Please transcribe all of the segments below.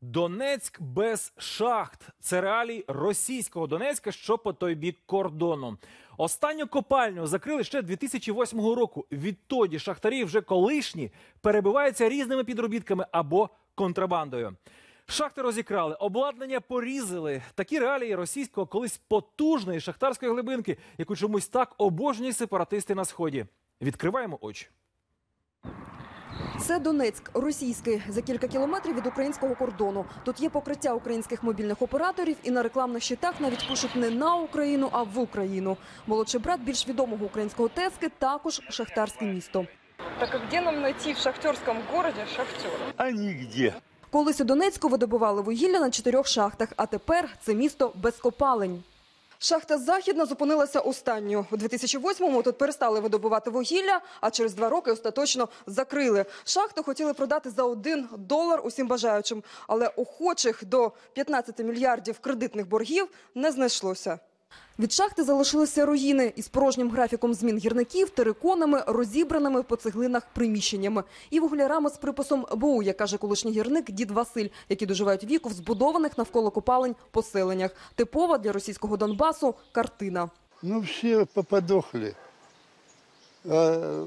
Донецьк без шахт. Це реалії російського Донецька, що по той бік кордону. Останню копальню закрили ще 2008 року. Відтоді шахтарі вже колишні перебиваються різними підробітками або контрабандою. Шахти розікрали, обладнання порізали. Такі реалії російського колись потужної шахтарської глибинки, яку чомусь так обожнюють сепаратисти на сході. Відкриваємо очі. Це Донецьк, російський, за кілька кілометрів від українського кордону. Тут є покриття українських мобільних операторів, і на рекламних щитах навіть пишуть не на Україну, а в Україну. Молодший брат більш відомого українського Тески також шахтарське місто. Так а где нам найти в шахтерском городе шахтера? А нигде. Колись у Донецьку видобували вугілля на чотирьох шахтах, а тепер це місто без копалень. Шахта Західна зупинилася останньою. У 2008-му тут перестали видобувати вугілля, а через два роки остаточно закрили. Шахту хотіли продати за один долар усім бажаючим, але охочих до 15 мільярдів кредитних боргів не знайшлося. Від шахти залишилися руїни із порожнім графіком змін гірників, териконами, розібраними по цеглинах приміщеннями і вуглярами з приписом БУ, як каже колишній гірник дід Василь, які доживають віку в збудованих навколо копалень поселеннях. Типова для російського Донбасу картина. Ну, все поподохли. А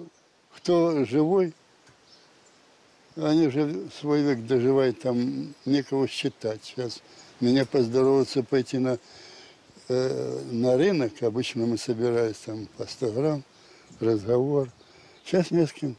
кто живой, они уже свой век доживают, там некого считать. Сейчас меня поздороваться пойти на, э, на рынок, обычно мы собирались там по 100 грамм, разговор. Сейчас не с кем.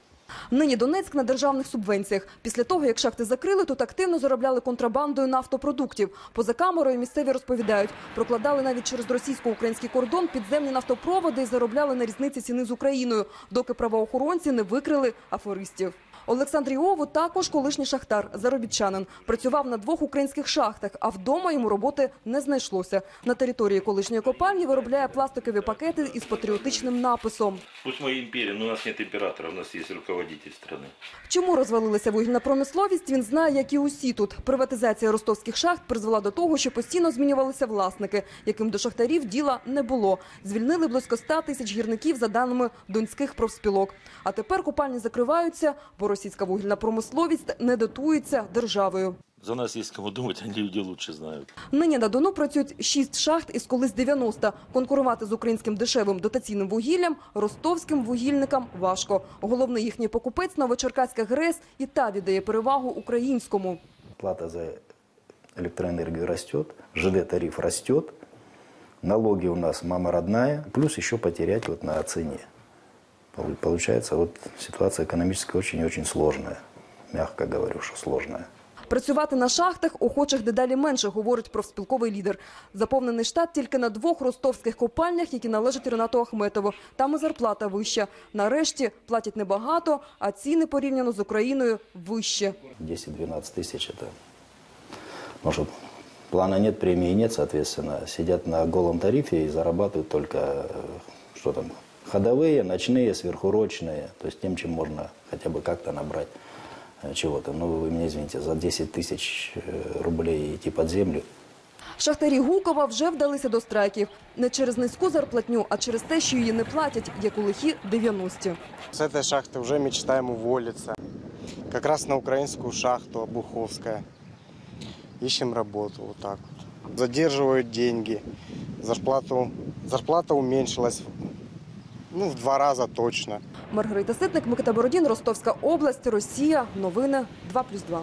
Нині Донецьк на державних субвенціях. Після того, як шахти закрили, тут активно заробляли контрабандою нафтопродуктів. Поза камерою місцеві розповідають, прокладали навіть через російсько-український кордон підземні нафтопроводи і заробляли на різниці ціни з Україною, доки правоохоронці не викрили аферистів. Олександр Іову також колишній шахтар, заробітчанин. Працював на двох українських шахтах, а вдома йому роботи не знайшлося. На території колишньої копальні виробляє пластикові пакети із патріотичним написом. Пусть мы империя, но у нас нет императора, у нас есть руководитель страны. Чому розвалилася вугільна промисловість, він знає, як і усі тут. Приватизація ростовських шахт призвела до того, що постійно змінювалися власники, яким до шахтарів діла не було. Звільнили близько 100 тисяч гірників за даними донських профспілок. А тепер купальні закриваються, бо російська вугільна промисловість не дотується державою. За нас есть кому думать, они люди лучше знают. Нині на Дону працюють шість шахт із колись 90. Конкурувати з українським дешевим дотаційним вугіллям ростовським вугільникам важко. Головний їхній покупець Новочеркаська ГРЕС і та віддає перевагу українському. Плата за электроэнергию растет, ЖД-тариф растет, налоги у нас мама родная, плюс еще потерять вот на цене. Пол- Получается, вот ситуация экономическая очень и очень сложная. Мягко говорю, что сложная. Працювати на шахтах охочих дедалі менше, говорить профспілковий лідер. Заповнений штат тільки на двох ростовських копальнях, які належать Ренату Ахметову. Там і зарплата вища. Нарешті платять небагато, а ціни порівняно з Україною вище. 10-12 тысяч это... Может, плана нет, премии нет, соответственно, сидят на голом тарифе и зарабатывают только, э, что там, ходовые, ночные, сверхурочные, то есть тем, чем можно хотя бы как-то набрать э, чего-то. Ну, вы меня извините, за 10 тысяч э, рублей идти под землю, Шахтарі Гукова вже вдалися до страйків. Не через низьку зарплатню, а через те, що її не платять, як у лихі 90-ті. С этой шахты уже мечтаем уволиться. Как раз на украинскую шахту Обуховская. Ищем работу вот так вот. Задерживают деньги. Зарплату, зарплата уменьшилась ну, в два рази точно. Маргарита Ситник, Микита Бородін, Ростовська область, Росія. Новини 2+,2.